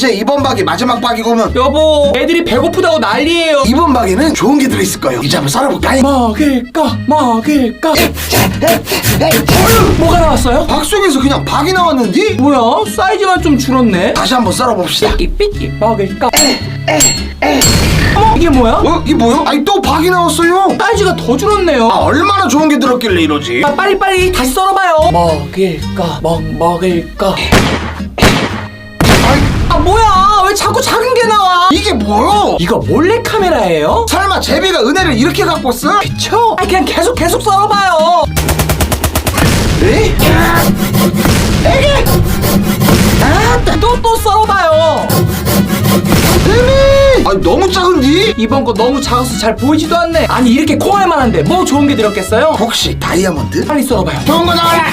이제 이번 박이 마지막 박이고면 여보 애들이 배고프다고 난리예요. 이번 박에는 좋은 게 들어있을 거예요. 이제 한번 썰어볼까? 먹을까 먹을까? 뭐가 나왔어요? 박 속에서 그냥 박이 나왔는데? 뭐야? 사이즈가 좀 줄었네. 다시 한번 썰어봅시다. 삐삐삐 먹을까? 어머! 이게 뭐야? 어? 이게 뭐야? 아니 또 박이 나왔어요. 사이즈가 더 줄었네요. 아 얼마나 좋은 게 들었길래 이러지? 아, 빨리빨리 다시 썰어봐요. 먹을까 먹 먹을까 아 뭐야 왜 자꾸 작은 게 나와 이게 뭐야? 이거 몰래 카메라예요? 설마 제비가 은혜를 이렇게 갖고 왔어? 그쵸? 아 그냥 계속 계속 썰어봐요 에? 에게? 또또 썰어봐요 에미! 아니 너무 작은디? 이번 거 너무 작아서 잘 보이지도 않네 아니 이렇게 코알 만한데 뭐 좋은 게 들었겠어요? 혹시 다이아몬드? 빨리 썰어봐요 좋은 거 나와라!